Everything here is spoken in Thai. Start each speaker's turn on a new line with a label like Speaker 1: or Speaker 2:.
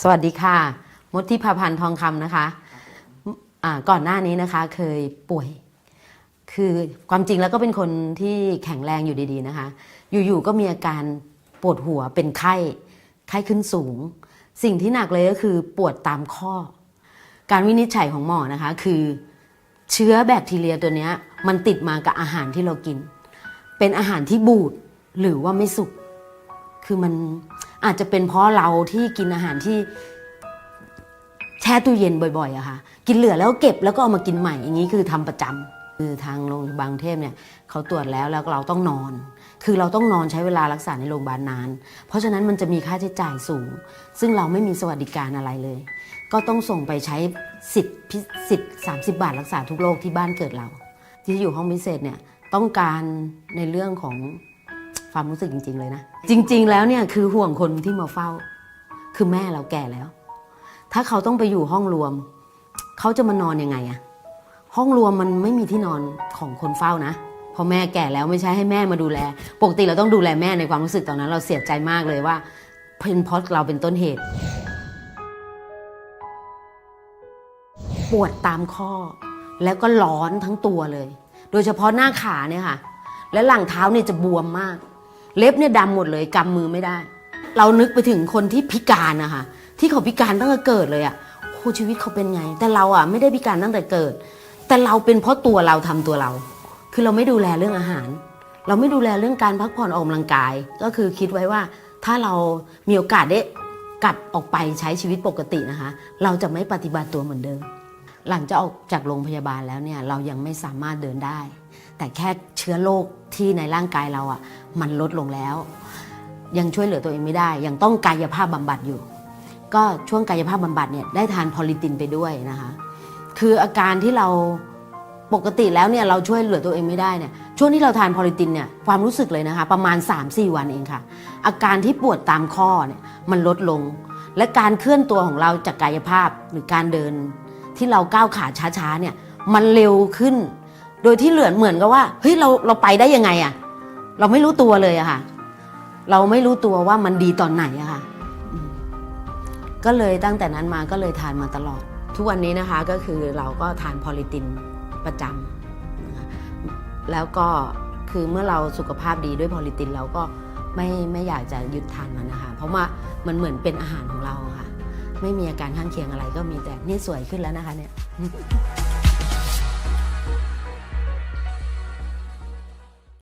Speaker 1: สวัสดีค่ะมดทิพาพันธ์ทองคำนะคะอ่าก่อนหน้านี้นะคะเคยป่วย คือความจริงแล้วก็เป็นคนที่แข็งแรงอยู่ดีๆนะคะ อยู่ๆก็มีอาการปวดหัวเป็นไข้ ไข้ขึ้นสูง สิ่งที่หนักเลยก็คือปวดตามข้อ การวินิจฉัยของหมอนะคะ คือเชื้อแบคทีเรียตัวเนี้ยมันติดมากับอาหารที่เรากิน เป็นอาหารที่บูดหรือว่าไม่สุก คือมัน อาจจะเป็นเพราะเราที่กินอาหารที่แช่ตู้เย็นบ่อยๆอะค่ะ กินเหลือแล้วเก็บแล้วก็เอามากินใหม่อย่างนี้คือทำประจำคือทางโรงพยาบาลเทพเนี่ยเขาตรวจแล้วแล้วเราต้องนอน คือเราต้องนอนใช้เวลารักษาในโรงพยาบาลนาน เพราะฉะนั้นมันจะมีค่าใช้จ่ายสูง ซึ่งเราไม่มีสวัสดิการอะไรเลย ก็ต้องส่งไปใช้สิทธิ์พิสิทธิ์30บาทรักษาทุกโรคที่บ้านเกิดเรา ที่อยู่ห้องพิเศษเนี่ยต้องการในเรื่องของ ความรู้สึกจริง ๆ เลยนะ จริง ๆ แล้วเนี่ยคือห่วงคนที่มาเฝ้า คือแม่เราแก่แล้ว ถ้าเขาต้องไปอยู่ห้องรวม เขาจะมานอนยังไงอะห้องรวมมันไม่มีที่นอนของคนเฝ้านะเพราะแม่แก่แล้วไม่ใช่ให้แม่มาดูแล ปกติเราต้องดูแลแม่ในความรู้สึกตอนนั้น เราเสียใจมากเลยว่าเป็นเพราะเราเป็นต้นเหตุ ปวดตามข้อ แล้วก็ร้อนทั้งตัวเลย โดยเฉพาะหน้าขาเนี่ยค่ะ และหลังเท้าเนี่ยจะบวมมาก เล็บเนี่ยดำหมดเลยกำมือไม่ได้ เรานึกไปถึงคนที่พิการนะคะที่เขาพิการตั้งแต่เกิดเลยอะ่ะโหชีวิตเขาเป็นไง แต่เราอะ่ะไม่ได้พิการตั้งแต่เกิด แต่เราเป็นเพราะตัวเราทำตัวเรา คือเราไม่ดูแลเรื่องอาหาร เราไม่ดูแลเรื่องการพักผ่อนออกกำลังกาย ก็คือคิดไว้ว่าถ้าเรามีโอกาสได้กลับออกไปใช้ชีวิตปกตินะคะ เราจะไม่ปฏิบัติตัวเหมือนเดิม หลังจากออกจากโรงพยาบาลแล้วเนี่ยเรายังไม่สามารถเดินได้ แต่แค่เชื้อโรคที่ในร่างกายเราอะ่ะมันลดลงแล้ว ยังช่วยเหลือตัวเองไม่ได้ ยังต้องกายภาพบำบัดอยู่ ก็ช่วงกายภาพบำบัดเนี่ยได้ทานพอลิตินไปด้วยนะคะคืออาการที่เราปกติแล้วเนี่ยเราช่วยเหลือตัวเองไม่ได้เนี่ยช่วงที่เราทานพอลิตินเนี่ยความรู้สึกเลยนะคะประมาณ 3-4 วันเองค่ะ อาการที่ปวดตามข้อเนี่ยมันลดลง และการเคลื่อนตัวของเราจากกายภาพหรือการเดิน ที่เราก้าวขาช้าๆเนี่ยมันเร็วขึ้น โดยที่เหลือนเหมือนกับว่าเฮ้ยเราเราไปได้ยังไงอะเราไม่รู้ตัวเลยอะค่ะ เราไม่รู้ตัวว่ามันดีตอนไหนอะค่ะก็เลยตั้งแต่นั้นมาก็เลยทานมาตลอด ทุกวันนี้นะคะก็คือเราก็ทานพอลิตินประจำแล้วก็คือเมื่อเราสุขภาพดีด้วยพอลิตินเราก็ไม่ไม่อยากจะหยุดทานมันนะคะ เพราะว่ามันเหมือนเป็นอาหารของเราค่ะ ไม่มีอาการข้างเคียงอะไรก็มีแต่นี่สวยขึ้นแล้วนะคะเนี่ย